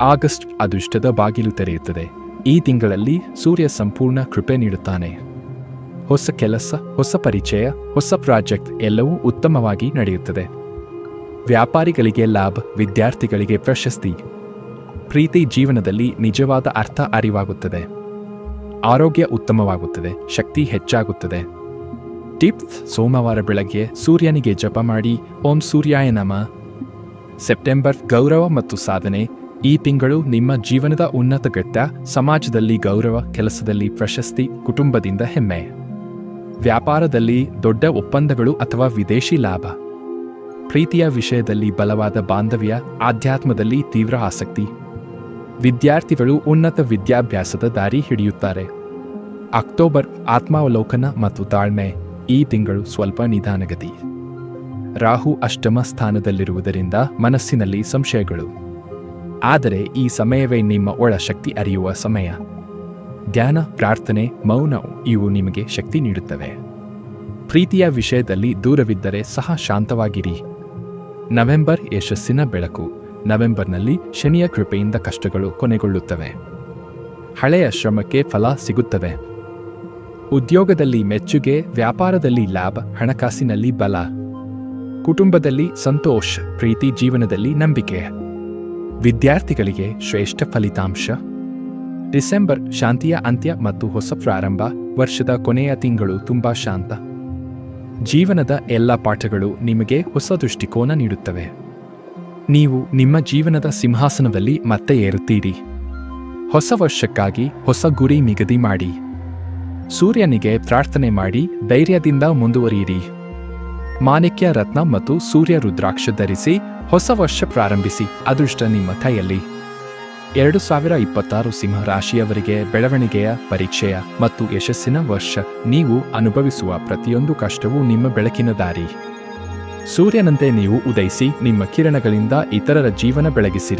August ಅದೃಷ್ಟದ ಬಾಗಿಲು ತೆರೆಯುತ್ತದೆ. ಈ ತಿಂಗಳಲ್ಲಿ ಸೂರ್ಯ ಸಂಪೂರ್ಣ ಕೃಪೆ ನೀಡುತ್ತಾನೆ. ಹೊಸ ಕೆಲಸ, ಹೊಸ ಪರಿಚಯ, ಹೊಸ ಪ್ರಾಜೆಕ್ಟ್ ಎಲ್ಲವೂ ಉತ್ತಮವಾಗಿ ನಡೆಯುತ್ತದೆ. ವ್ಯಾಪಾರಿಗಳಿಗೆ ಲಾಭ, ವಿದ್ಯಾರ್ಥಿಗಳಿಗೆ ಪ್ರಶಸ್ತಿ. ಪ್ರೀತಿ ಜೀವನದಲ್ಲಿ ನಿಜವಾದ ಅರ್ಥ ಅರಿವಾಗುತ್ತದೆ. ಆರೋಗ್ಯ ಉತ್ತಮವಾಗುತ್ತದೆ, ಶಕ್ತಿ ಹೆಚ್ಚಾಗುತ್ತದೆ. ಟಿಪ್ಸ್, ಸೋಮವಾರ ಬೆಳಗ್ಗೆ ಸೂರ್ಯನಿಗೆ ಜಪ ಮಾಡಿ, ಓಂ ಸೂರ್ಯಾಯ ನಮ. ಸೆಪ್ಟೆಂಬರ್ ಗೌರವ ಮತ್ತು ಸಾಧನೆ ಈ ತಿಂಗಳು ನಿಮ್ಮ ಜೀವನದ ಉನ್ನತ ಘಟ್ಟ, ಸಮಾಜದಲ್ಲಿ ಗೌರವ, ಕೆಲಸದಲ್ಲಿ ಪ್ರಶಸ್ತಿ, ಕುಟುಂಬದಿಂದ ಹೆಮ್ಮೆ. ವ್ಯಾಪಾರದಲ್ಲಿ ದೊಡ್ಡ ಒಪ್ಪಂದಗಳು ಅಥವಾ ವಿದೇಶಿ ಲಾಭ. ಪ್ರೀತಿಯ ವಿಷಯದಲ್ಲಿ ಬಲವಾದ ಬಾಂಧವ್ಯ, ಆಧ್ಯಾತ್ಮದಲ್ಲಿ ತೀವ್ರ ಆಸಕ್ತಿ. ವಿದ್ಯಾರ್ಥಿಗಳು ಉನ್ನತ ವಿದ್ಯಾಭ್ಯಾಸದ ದಾರಿ ಹಿಡಿಯುತ್ತಾರೆ. ಅಕ್ಟೋಬರ್ ಆತ್ಮಾವಲೋಕನ ಮತ್ತು ತಾಳ್ಮೆ, ಈ ತಿಂಗಳು ಸ್ವಲ್ಪ ನಿಧಾನಗತಿ. ರಾಹು ಅಷ್ಟಮ ಸ್ಥಾನದಲ್ಲಿರುವುದರಿಂದ ಮನಸ್ಸಿನಲ್ಲಿ ಸಂಶಯಗಳು. ಆದರೆ ಈ ಸಮಯವೇ ನಿಮ್ಮ ಒಳ ಶಕ್ತಿ ಅರಿಯುವ ಸಮಯ. ಧ್ಯಾನ, ಪ್ರಾರ್ಥನೆ, ಮೌನ ಇವು ನಿಮಗೆ ಶಕ್ತಿ ನೀಡುತ್ತವೆ. ಪ್ರೀತಿಯ ವಿಷಯದಲ್ಲಿ ದೂರವಿದ್ದರೆ ಸಹ ಶಾಂತವಾಗಿರಿ. ನವೆಂಬರ್ ಯಶಸ್ಸಿನ ಬೆಳಕು. ನವೆಂಬರ್ನಲ್ಲಿ ಶನಿಯ ಕೃಪೆಯಿಂದ ಕಷ್ಟಗಳು ಕೊನೆಗೊಳ್ಳುತ್ತವೆ. ಹಳೆಯ ಶ್ರಮಕ್ಕೆ ಫಲ ಸಿಗುತ್ತವೆ. ಉದ್ಯೋಗದಲ್ಲಿ ಮೆಚ್ಚುಗೆ, ವ್ಯಾಪಾರದಲ್ಲಿ ಲಾಭ, ಹಣಕಾಸಿನಲ್ಲಿ ಬಲ. ಕುಟುಂಬದಲ್ಲಿ ಸಂತೋಷ, ಪ್ರೀತಿ, ಜೀವನದಲ್ಲಿ ನಂಬಿಕೆ. ವಿದ್ಯಾರ್ಥಿಗಳಿಗೆ ಶ್ರೇಷ್ಠ ಫಲಿತಾಂಶ. ಡಿಸೆಂಬರ್ ಶಾಂತಿಯ ಅಂತ್ಯ ಮತ್ತು ಹೊಸ ಪ್ರಾರಂಭ ವರ್ಷದ ಕೊನೆಯ ತಿಂಗಳು ತುಂಬಾ ಶಾಂತ. ಜೀವನದ ಎಲ್ಲ ಪಾಠಗಳು ನಿಮಗೆ ಹೊಸ ದೃಷ್ಟಿಕೋನ ನೀಡುತ್ತವೆ. ನೀವು ನಿಮ್ಮ ಜೀವನದ ಸಿಂಹಾಸನದಲ್ಲಿ ಮತ್ತೆ ಏರುತ್ತೀರಿ. ಹೊಸ ವರ್ಷಕ್ಕಾಗಿ ಹೊಸ ಗುರಿ ನಿಗದಿ ಮಾಡಿ. ಸೂರ್ಯನಿಗೆ ಪ್ರಾರ್ಥನೆ ಮಾಡಿ ಧೈರ್ಯದಿಂದ ಮುಂದುವರಿಯಿರಿ. ಮಾಣಿಕ್ಯ ರತ್ನ ಮತ್ತು ಸೂರ್ಯ ರುದ್ರಾಕ್ಷ ಧರಿಸಿ ಹೊಸ ವರ್ಷ ಪ್ರಾರಂಭಿಸಿ ಅದೃಷ್ಟ ನಿಮ್ಮ ಕೈಯಲ್ಲಿ ಎರಡು ಸಾವಿರ ಇಪ್ಪತ್ತಾರು ಸಿಂಹ ರಾಶಿಯವರಿಗೆ ಬೆಳವಣಿಗೆಯ ಪರೀಕ್ಷೆಯ ಮತ್ತು ಯಶಸ್ಸಿನ ವರ್ಷ. ನೀವು ಅನುಭವಿಸುವ ಪ್ರತಿಯೊಂದು ಕಷ್ಟವೂ ನಿಮ್ಮ ಬೆಳಕಿನ ದಾರಿ. ಸೂರ್ಯನಂತೆ ನೀವು ಉದಯಿಸಿ ನಿಮ್ಮ ಕಿರಣಗಳಿಂದ ಇತರರ ಜೀವನ ಬೆಳಗಿಸಿರಿ.